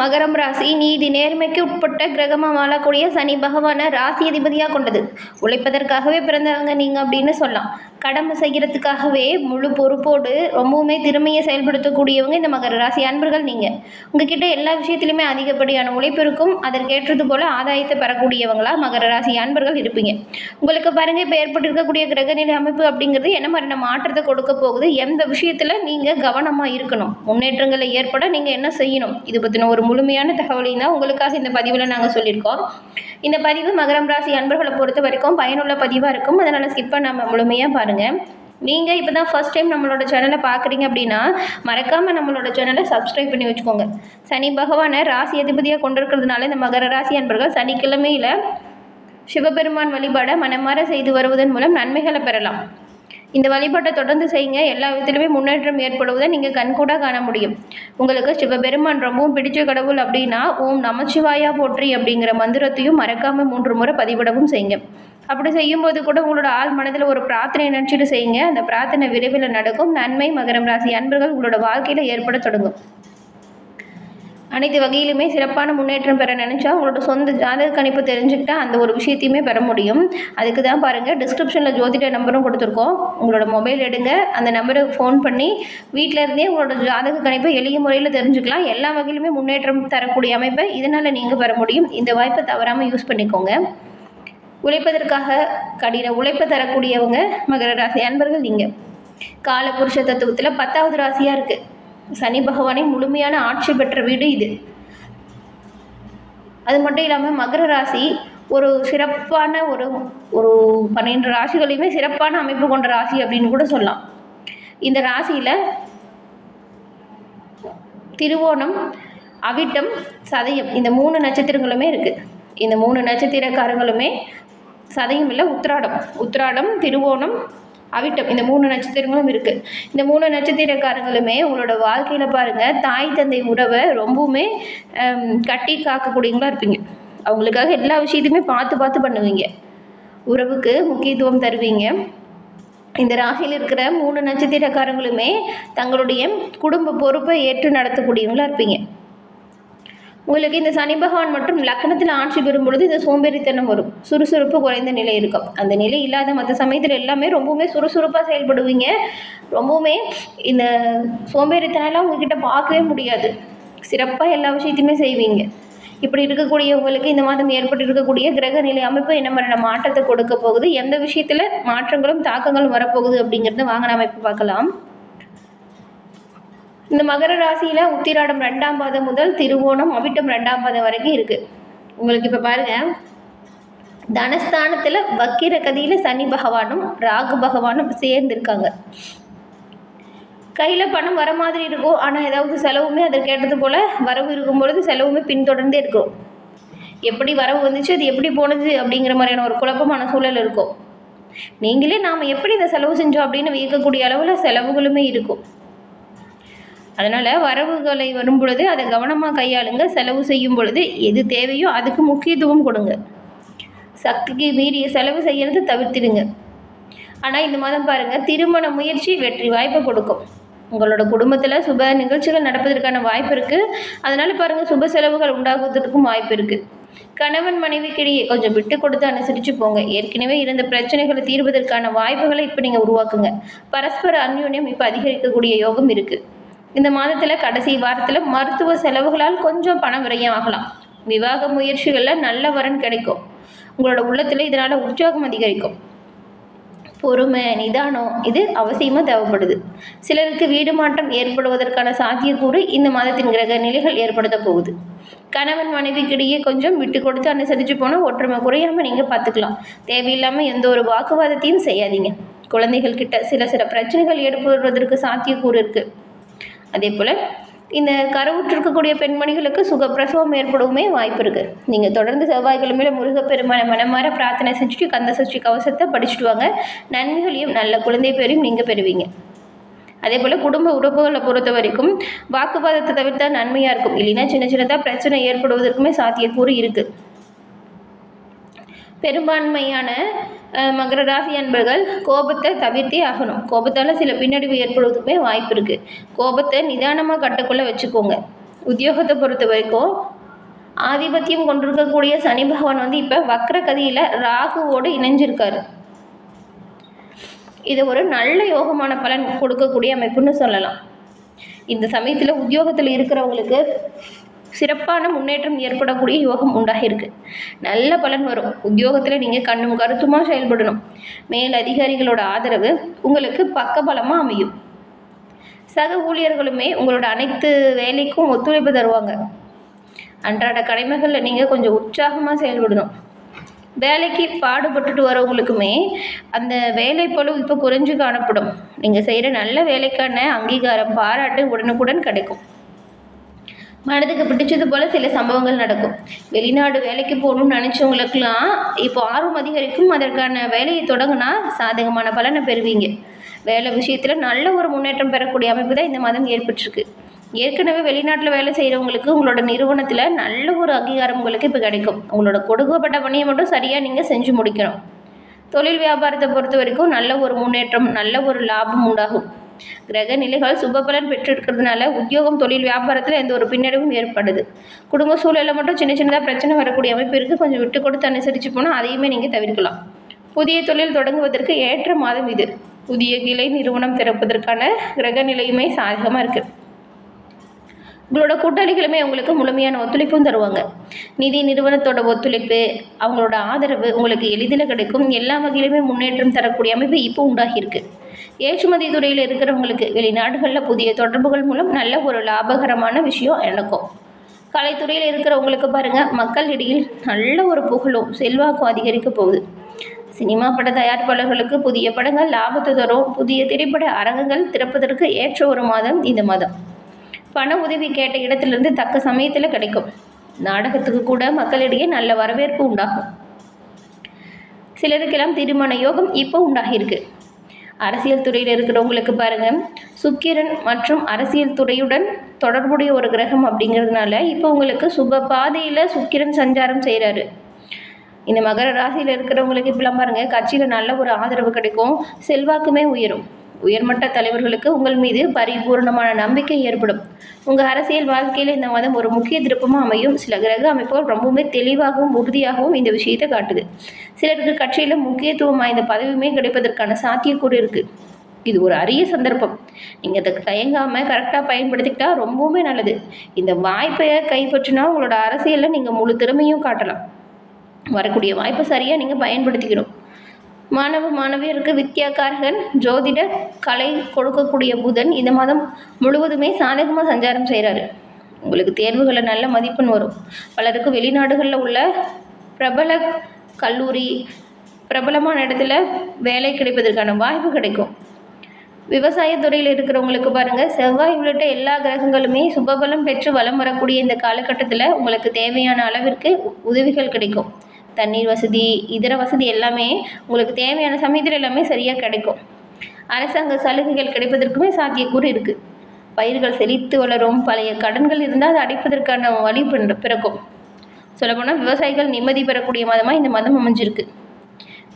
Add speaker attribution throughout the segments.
Speaker 1: மகரம் ராசி நீதி நேர்மைக்கு உட்பட்ட கிரகமாக வாழக்கூடிய சனி பகவானை ராசி அதிபதியாக கொண்டது. உழைப்பதற்காகவே பிறந்தவங்க நீங்கள் அப்படின்னு சொல்லலாம். கடமை செய்கிறதுக்காகவே முழு பொறுப்போடு ரொம்பவுமே திறமையை செயல்படுத்தக்கூடியவங்க இந்த மகர ராசி அன்பர்கள் நீங்கள் உங்ககிட்ட எல்லா விஷயத்திலுமே அதிகப்படியான உழைப்பு இருக்கும். அதற்கேற்றது போல் ஆதாயத்தை பெறக்கூடியவங்களா மகர ராசி அன்பர்கள் இருப்பீங்க. உங்களுக்கு பாருங்க இப்போ ஏற்பட்டிருக்கக்கூடிய கிரகநிலை அமைப்பு அப்படிங்கிறது என்ன மாதிரியான மாற்றத்தை கொடுக்க போகுது? எந்த விஷயத்தில் நீங்கள் கவனமாக இருக்கணும்? முன்னேற்றங்களை ஏற்பட நீங்கள் என்ன செய்யணும்? இது பற்றின ஒரு முழுமையான தகவலையும் தான் உங்களுக்காக இந்த பதிவில் நாங்கள் சொல்லியிருக்கோம். இந்த பதிவு மகரம் ராசி அன்பர்களை பொறுத்த வரைக்கும் பயனுள்ள பதிவாக இருக்கும். அதனால் ஸ்கிப் பண்ணாமல் முழுமையாக பாருங்கள் நீங்கள் இப்போ தான் ஃபஸ்ட் டைம் நம்மளோட சேனலை பார்க்குறீங்க அப்படின்னா மறக்காமல் நம்மளோட சேனலை சப்ஸ்கிரைப் பண்ணி வச்சுக்கோங்க. சனி பகவானை ராசி அதிபதியாக கொண்டிருக்கிறதுனால இந்த மகர ராசி அன்பர்கள் சனிக்கிழமையில் சிவபெருமான் வழிபாடை மனமாற செய்து வருவதன் மூலம் நன்மைகளை பெறலாம். இந்த வழிபாட்டை தொடர்ந்து செய்யுங்க. எல்லா விதத்திலுமே முன்னேற்றம் ஏற்படுவதை நீங்கள் கண்கூடாக காண முடியும். உங்களுக்கு சிவபெருமான் ரொம்பவும் பிடிச்ச கடவுள் அப்படின்னா ஓம் நமச்சிவாயா போற்றி அப்படிங்கிற மந்திரத்தையும் மறக்காமல் மூன்று முறை பதிவிடவும் செய்யுங்க. அப்படி செய்யும்போது கூட உங்களோட ஆள் மனதில் ஒரு பிரார்த்தனை நினச்சிட்டு செய்யுங்க. அந்த பிரார்த்தனை விரைவில் நடக்கும். நன்மை மகரம் ராசி அன்பர்கள் உங்களோட வாழ்க்கையில் ஏற்பட தொடங்கும். அனைத்து வகையிலுமே சிறப்பான முன்னேற்றம் பெற நினச்சா உங்களோட சொந்த ஜாதக கணிப்பு தெரிஞ்சுக்கிட்டா அந்த ஒரு விஷயத்தையுமே பெற முடியும். அதுக்கு தான் பாருங்கள் டிஸ்கிரிப்ஷனில் ஜோதிட நம்பரும் கொடுத்துருக்கோம். உங்களோட மொபைல் எடுங்க. அந்த நம்பருக்கு ஃபோன் பண்ணி வீட்டில் இருந்தே உங்களோட ஜாதக கணிப்பை எளிய முறையில் தெரிஞ்சுக்கலாம். எல்லா வகையிலுமே முன்னேற்றம் தரக்கூடிய அமைப்பை இதனால் நீங்கள் பெற முடியும். இந்த வாய்ப்பை தவறாமல் யூஸ் பண்ணிக்கோங்க. உழைப்பதற்காக கடின உழைப்பை தரக்கூடியவங்க மகர ராசி அன்பர்கள் நீங்கள் காலபுருஷ தத்துவத்தில் பத்தாவது ராசியாக இருக்குது சனி பகவானை முழுமையான ஆட்சி பெற்ற வீடு இது. அது மட்டும் இல்லாமல் மகர ராசி ஒரு சிறப்பான ஒரு ஒரு பன்னெண்டு ராசிகளையுமே சிறப்பான அமைப்பு கொண்ட ராசி அப்படின்னு கூட சொல்லலாம். இந்த ராசியில் திருவோணம் அவிட்டம் சதயம் இந்த மூணு நட்சத்திரங்களுமே இருக்குது இந்த மூணு நட்சத்திரக்காரங்களுமே சதயம் இல்லை உத்திராடம். உத்திராடம் திருவோணம் அவிட்டம். இந்த மூணு நட்சத்திரங்களும் இருக்குது இந்த மூணு நட்சத்திரக்காரங்களுமே உங்களோட வாழ்க்கையில் பாருங்கள் தாய் தந்தை உறவை ரொம்பவுமே கட்டி காக்கக்கூடியவங்களா இருப்பீங்க. அவங்களுக்காக எல்லா விஷயத்தையுமே பார்த்து பார்த்து பண்ணுவீங்க. உறவுக்கு முக்கியத்துவம் தருவீங்க. இந்த ராசியில் இருக்கிற மூணு நட்சத்திரக்காரங்களுமே தங்களுடைய குடும்ப பொறுப்பை ஏற்று நடத்தக்கூடியவங்களா இருப்பீங்க. உங்களுக்கு இந்த சனி பகவான் மற்றும் லக்னத்தில் ஆட்சி பெறும் பொழுது இந்த சோம்பேறித்தனம் வரும். சுறுசுறுப்பு குறைந்த நிலை இருக்கும். அந்த நிலை இல்லாத மற்ற சமயத்தில் எல்லாமே ரொம்பவுமே சுறுசுறுப்பாக செயல்படுவீங்க. ரொம்பவுமே இந்த சோம்பேறித்தனம்லாம் உங்ககிட்ட பார்க்கவே முடியாது. சிறப்பாக எல்லா விஷயத்தையுமே செய்வீங்க. இப்படி இருக்கக்கூடிய உங்களுக்கு இந்த மாதம் ஏற்பட்டு இருக்கக்கூடிய கிரக நிலை அமைப்பு என்ன மாதிரியான மாற்றத்தை கொடுக்க போகுது? எந்த விஷயத்தில் மாற்றங்களும் தாக்கங்களும் வரப்போகுது அப்படிங்கிறத வாங்கின அமைப்பு பார்க்கலாம். இந்த மகர ராசியில் உத்திராடம் ரெண்டாம் பாதம் முதல் திருவோணம் அவிட்டம் ரெண்டாம் பாதம் வரைக்கும் இருக்குது உங்களுக்கு இப்போ பாருங்கள் தனஸ்தானத்தில் வக்கிர கதியில் சனி பகவானும் ராகு பகவானும் சேர்ந்துருக்காங்க. கையில் பணம் வர மாதிரி இருக்கும். ஆனால் ஏதாவது செலவுமே அதற்கு ஏற்றது போல் வரவு இருக்கும் பொழுது செலவுமே பின்தொடர்ந்தே இருக்கும். எப்படி வரவு வந்துச்சு அது எப்படி போனது அப்படிங்கிற மாதிரியான ஒரு குழப்பமான சூழல் இருக்கும். நீங்களே நாம் எப்படி இதை செலவு செஞ்சோம் அப்படின்னு வியக்கக்கூடிய அளவில் செலவுகளுமே இருக்கும். அதனால் வரவுகளை வரும் பொழுது அதை கவனமாக கையாளுங்க. செலவு செய்யும் பொழுது எது தேவையோ அதுக்கு முக்கியத்துவம் கொடுங்க. சக்திக்கு மீறிய செலவு செய்யறது தவிர்த்திடுங்க. ஆனால் இந்த மாதம் பாருங்கள் திருமண முயற்சி வெற்றி வாய்ப்பை கொடுக்கும். உங்களோட குடும்பத்தில் சுப நிகழ்ச்சிகள் நடப்பதற்கான வாய்ப்பு இருக்குது அதனால் பாருங்கள் சுப செலவுகள் உண்டாகுவதற்கும் வாய்ப்பு இருக்குது கணவன் மனைவிக்கிடையே கொஞ்சம் விட்டு கொடுத்து அனுசரித்து போங்க. ஏற்கனவே இருந்த பிரச்சனைகளை தீர்வதற்கான வாய்ப்புகளை இப்போ நீங்கள் உருவாக்குங்க. பரஸ்பர அந்யோன்யம் இப்போ அதிகரிக்கக்கூடிய யோகம் இருக்குது இந்த மாதத்தில் கடைசி வாரத்தில் மருத்துவ செலவுகளால் கொஞ்சம் பணம் விரயம் ஆகலாம் விவாக முயற்சிகளில் நல்ல வரன் கிடைக்கும். உங்களோட உள்ளத்தில் இதனால் உற்சாகம் அதிகரிக்கும். பொறுமை நிதானம் இது அவசியமாக தேவைப்படுது. சிலருக்கு வீடு மாற்றம் ஏற்படுவதற்கான சாத்தியக்கூறு இந்த மாதத்தின் கிரக நிலைகள் ஏற்படுத்த போகுது. கணவன் மனைவிக்கிடையே கொஞ்சம் விட்டு கொடுத்து அனுசரித்து போனால் ஒற்றுமை குறையாமல் நீங்கள் பார்த்துக்கலாம் தேவையில்லாமல் எந்த ஒரு வாக்குவாதத்தையும் செய்யாதீங்க. குழந்தைகள் கிட்ட சில சில பிரச்சனைகள் ஏற்படுவதற்கு சாத்தியக்கூறு இருக்குது அதே போல் இந்த கருவுற்றிருக்கக்கூடிய பெண்மணிகளுக்கு சுகப்பிரசவம் ஏற்படவுமே வாய்ப்பு இருக்குது நீங்கள் தொடர்ந்து செவ்வாய்க்கிழமையில முருகப்பெருமான மனமாற பிரார்த்தனை செஞ்சுட்டு கந்த சஷ்டி கவசத்தை படிச்சுட்டு வாங்க. நன்மைகளையும் நல்ல குழந்தை பேரையும் நீங்கள் பெறுவீங்க. அதே போல் குடும்ப உறவுகளை பொறுத்த வரைக்கும் வாக்குவாதத்தை தவிர்த்தா நன்மையாக இருக்கும். இல்லைன்னா சின்ன சின்னதாக பிரச்சனை ஏற்படுவதற்குமே சாத்தியக்கூறு இருக்குது பெரும்பான்மையான மகர ராசி அன்பர்கள் கோபத்தை தவிர்த்தே ஆகணும். கோபத்தால் சில பின்னடைவு ஏற்படுவதுக்குமே வாய்ப்பு இருக்குது கோபத்தை நிதானமாக கட்டுக்குள்ளே வச்சுக்கோங்க. உத்தியோகத்தை பொறுத்த வரைக்கும் ஆதிபத்தியம் கொண்டிருக்கக்கூடிய சனி பகவான் வந்து இப்போ வக்ரகதியில் ராகுவோடு இணைஞ்சிருக்காரு. இது ஒரு நல்ல யோகமான பலன் கொடுக்கக்கூடிய அமைப்புன்னு சொல்லலாம். இந்த சமயத்தில் உத்தியோகத்தில் இருக்கிறவங்களுக்கு சிறப்பான முன்னேற்றம் ஏற்படக்கூடிய யோகம் உண்டாகிருக்கு நல்ல பலன் வரும். உத்தியோகத்தில் நீங்கள் கண்ணும் கருத்துமாக செயல்படணும். மேல் அதிகாரிகளோட ஆதரவு உங்களுக்கு பக்கபலமாக அமையும். சக ஊழியர்களுமே உங்களோட அனைத்து வேலைக்கும் ஒத்துழைப்பு தருவாங்க. அன்றாட கடமைகளில் நீங்கள் கொஞ்சம் உற்சாகமாக செயல்படணும். வேலைக்கு பாடுபட்டுட்டு வரவங்களுக்குமே அந்த வேலைப்பளு இப்போ குறைஞ்சு காணப்படும். நீங்கள் செய்கிற நல்ல வேலைக்கான அங்கீகாரம் பாராட்டு உடனுக்குடன் கிடைக்கும். மனதுக்கு பிடிச்சது போல் சில சம்பவங்கள் நடக்கும். வெளிநாடு வேலைக்கு போகணும்னு நினச்சவங்களுக்கெல்லாம் இப்போ ஆர்வம் அதிகரிக்கும். அதற்கான வேலையை தொடங்கினா சாதகமான பலனை பெறுவீங்க. வேலை விஷயத்தில் நல்ல ஒரு முன்னேற்றம் பெறக்கூடிய அமைப்பு தான் இந்த மாதம் ஏற்பட்டிருக்கு. ஏற்கனவே வெளிநாட்டில் வேலை செய்கிறவங்களுக்கு உங்களோட நிறுவனத்தில் நல்ல ஒரு அங்கீகாரம் உங்களுக்கு இப்போ கிடைக்கும். உங்களோட கொடுக்கப்பட்ட பணியை மட்டும் சரியாக நீங்கள் செஞ்சு முடிக்கணும். தொழில் வியாபாரத்தை பொறுத்த வரைக்கும் நல்ல ஒரு முன்னேற்றம் நல்ல ஒரு லாபம் உண்டாகும். கிரக நிலைகள் சுபபலன் பெற்றிருக்கிறதுனால உத்தியோகம் தொழில் வியாபாரத்தில் எந்த ஒரு பின்னடைவும் ஏற்படுது. குடும்ப சூழலில் மட்டும் சின்ன சின்னதாக பிரச்சனை வரக்கூடிய அமைப்பு இருக்குது கொஞ்சம் விட்டு கொடுத்து அனுசரித்து போனால் அதையுமே நீங்கள் தவிர்க்கலாம். புதிய தொழில் தொடங்குவதற்கு ஏற்ற மாதம் இது. புதிய கிளை நிறுவனம் திறப்பதற்கான கிரக நிலையுமே சாதகமாக இருக்குது உங்களோட கூட்டாளிகளுமே உங்களுக்கு முழுமையான ஒத்துழைப்பும் தருவாங்க. நிதி நிறுவனத்தோட ஒத்துழைப்பு அவங்களோட ஆதரவு உங்களுக்கு எளிதில் கிடைக்கும். எல்லா வகையிலுமே முன்னேற்றம் தரக்கூடிய அமைப்பு இப்போ உண்டாகியிருக்கு ஏற்றுமதி துறையில் இருக்கிறவங்களுக்கு வெளிநாடுகளில் புதிய தொடர்புகள் மூலம் நல்ல ஒரு லாபகரமான விஷயம் எனக்கும். கலைத்துறையில் இருக்கிறவங்களுக்கு பாருங்கள் மக்கள் இடையில் நல்ல ஒரு புகழும் செல்வாக்கும் அதிகரிக்க போகுது. சினிமா பட தயாரிப்பாளர்களுக்கு புதிய படங்கள் லாபத்தை தரும் புதிய திரைப்பட அரங்குகள் திறப்பதற்கு ஏற்ற ஒரு மாதம் இந்த மாதம். பண உதவி கேட்ட இடத்திலிருந்து தக்க சமயத்தில் கிடைக்கும். நாடகத்துக்கு கூட மக்களிடையே நல்ல வரவேற்பு உண்டாகும். சிலருக்கெல்லாம் திருமண யோகம் இப்போ உண்டாகியிருக்கு. அரசியல் துறையில் இருக்கிறவங்களுக்கு பாருங்கள் சுக்கிரன் மற்றும் அரசியல் துறையுடன் தொடர்புடைய ஒரு கிரகம் அப்படிங்கிறதுனால இப்போ உங்களுக்கு சுப பாதையில் சுக்கிரன் சஞ்சாரம் செய்கிறாரு இந்த மகர ராசியில் இருக்கிறவங்களுக்கு இப்பெல்லாம் பாருங்கள் கட்சியில் நல்ல ஒரு ஆதரவு கிடைக்கும் செல்வாக்குமே உயரும். உயர்மட்ட தலைவர்களுக்கு உங்கள் மீது பரிபூர்ணமான நம்பிக்கை ஏற்படும். உங்கள் அரசியல் வாழ்க்கையில் இந்த மாதம் ஒரு முக்கிய திருப்பமாக அமையும். சில கிரக அமைப்புகள் ரொம்பவுமே தெளிவாகவும் உறுதியாகவும் இந்த விஷயத்தை காட்டுது. சிலருக்கு கட்சியில் முக்கியத்துவம் வாய்ந்த பதவியுமே கிடைப்பதற்கான சாத்தியக்கூறு இருக்குது இது ஒரு அரிய சந்தர்ப்பம். நீங்கள் அதை தயங்காமல் கரெக்டாக பயன்படுத்திக்கிட்டா ரொம்பவுமே நல்லது. இந்த வாய்ப்பை கைப்பற்றினா உங்களோட அரசியலில் நீங்கள் முழு திறமையும் காட்டலாம். வரக்கூடிய வாய்ப்பை சரியாக நீங்கள் பயன்படுத்திக்கணும். மாணவ மாணவியருக்கு வித்யாகாரகன் ஜோதிட கலை கொடுக்கக்கூடிய புதன் இந்த மாதம் முழுவதுமே சாதகமாக சஞ்சாரம் செய்கிறாரு உங்களுக்கு தேர்வுகளில் நல்ல மதிப்பெண் வரும். பலருக்கு வெளிநாடுகளில் உள்ள பிரபல கல்லூரி பிரபலமான இடத்துல வேலை கிடைப்பதற்கான வாய்ப்பு கிடைக்கும். விவசாயத்துறையில் இருக்கிறவங்களுக்கு பாருங்கள் செவ்வாய் உள்ளிட்ட எல்லா கிரகங்களுமே சுபபலம் பெற்று வலம் வரக்கூடிய இந்த காலகட்டத்தில் உங்களுக்கு தேவையான அளவிற்கு உதவிகள் கிடைக்கும். தண்ணீர் வசதி இதர வசதி எல்லாமே உங்களுக்கு தேவையான சமயத்தில் எல்லாமே சரியாக கிடைக்கும். அரசாங்க சலுகைகள் கிடைப்பதற்குமே சாத்தியக்கூறு இருக்குது பயிர்கள் செழித்து வளரும் பழைய கடன்கள் இருந்தால் அதை அடைப்பதற்கான வழி பிறக்கும். சொல்லப்போனால் விவசாயிகள் நிம்மதி பெறக்கூடிய மாதமாக இந்த மாதம் அமைஞ்சிருக்கு.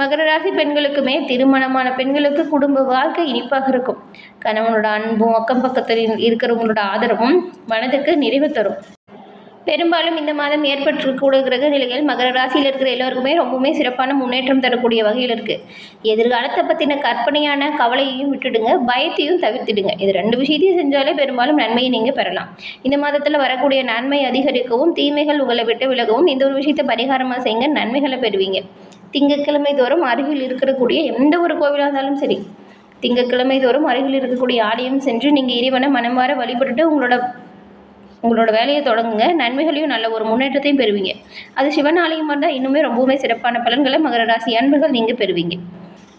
Speaker 1: மகர ராசி பெண்களுக்குமே திருமணமான பெண்களுக்கு குடும்ப வாழ்க்கை இனிப்பாக இருக்கும். கணவனோட அன்பும் அக்கம் பக்கத்தில் இருக்கிறவங்களோட ஆதரவும் மனதுக்கு நிறைவு தரும். பெரும்பாலும் இந்த மாதம் ஏற்பட்டிருக்கக்கூடிய கிரக நிலைகள் மகர ராசியில் இருக்கிற எல்லோருக்குமே ரொம்பவுமே சிறப்பான முன்னேற்றம் தரக்கூடிய வகையில் இருக்குது எதிர்காலத்தை பற்றின கற்பனையான கவலையையும் விட்டுடுங்க பயத்தையும் தவிர்த்துடுங்க. இது ரெண்டு விஷயத்தையும் செஞ்சாலே பெரும்பாலும் நன்மையை நீங்கள் பெறலாம். இந்த மாதத்தில் வரக்கூடிய நன்மை அதிகரிக்கவும் தீமைகள் உங்களை விட்டு விலகவும் இந்த ஒரு விஷயத்தை பரிகாரமாக செய்யுங்க நன்மைகளை பெறுவீங்க. திங்கட்கிழமை தோறும் அருகில் இருக்கக்கூடிய எந்த ஒரு கோவிலாக இருந்தாலும் சரி திங்கட்கிழமை தோறும் அருகில் இருக்கக்கூடிய ஆலயம் சென்று நீங்கள் இறைவனை மனமாற வழிபட்டுட்டு உங்களோட உங்களோட வேலையை தொடங்குங்க. நன்மைகளையும் நல்ல ஒரு முன்னேற்றத்தையும் பெறுவீங்க. அது சிவன் ஆலயமாக இருந்தால் இன்னுமே ரொம்பவுமே சிறப்பான பலன்களை மகர ராசி அன்பர்கள் நீங்கள் பெறுவீங்க.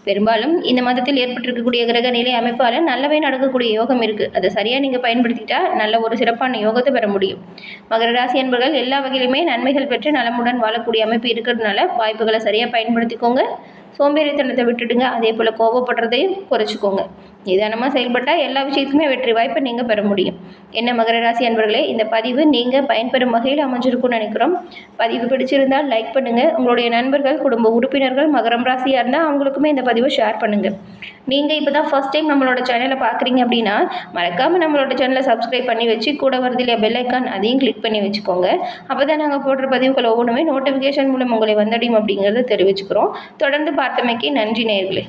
Speaker 1: பெரும்பாலும் இந்த மாதத்தில் ஏற்பட்டிருக்கக்கூடிய கிரக நிலை அமைப்பால் நல்லவே நடக்கக்கூடிய யோகம் இருக்குது அதை சரியாக நீங்கள் பயன்படுத்திக்கிட்டால் நல்ல ஒரு சிறப்பான யோகத்தை பெற முடியும். மகர ராசி அன்பர்கள் எல்லா வகையிலுமே நன்மைகள் பெற்று நலமுடன் வாழக்கூடிய அமைப்பு இருக்கிறதுனால வாய்ப்புகளை சரியாக பயன்படுத்திக்கோங்க. சோம்பேறித்தனத்தை விட்டுடுங்க. அதே போல் கோபப்படுறதையும் குறைச்சிக்கோங்க. நிதானமாக செயல்பட்டால் எல்லா விஷயத்துக்குமே வெற்றி வாய்ப்பை நீங்கள் பெற முடியும். என்ன மகர ராசி அன்பர்களே இந்த பதிவு நீங்கள் பயன்பெறும் வகையில் அமைஞ்சிருக்கும்னு நினைக்கிறோம். பதிவு பிடிச்சிருந்தால் லைக் பண்ணுங்கள் உங்களுடைய நண்பர்கள் குடும்ப உறுப்பினர்கள் மகரம் ராசியாக இருந்தால் அவங்களுக்குமே இந்த பதிவை ஷேர் பண்ணுங்கள் நீங்கள் இப்போ தான் ஃபஸ்ட் டைம் நம்மளோட சேனலை பார்க்குறீங்க அப்படின்னா மறக்காமல் நம்மளோட சேனலை சப்ஸ்கிரைப் பண்ணி வச்சு கூட வருது இல்லையா பெல் ஐக்கான் அதையும் கிளிக் பண்ணி வச்சுக்கோங்க. அப்போ தான் நாங்கள் போடுற பதிவுகள் ஒவ்வொன்றுமே நோட்டிஃபிகேஷன் மூலம் உங்களை வந்தடையும் அப்படிங்கிறத தெரிவிச்சுக்கிறோம். தொடர்ந்து பார்த்தமைக்கு நன்றி நேர்களே.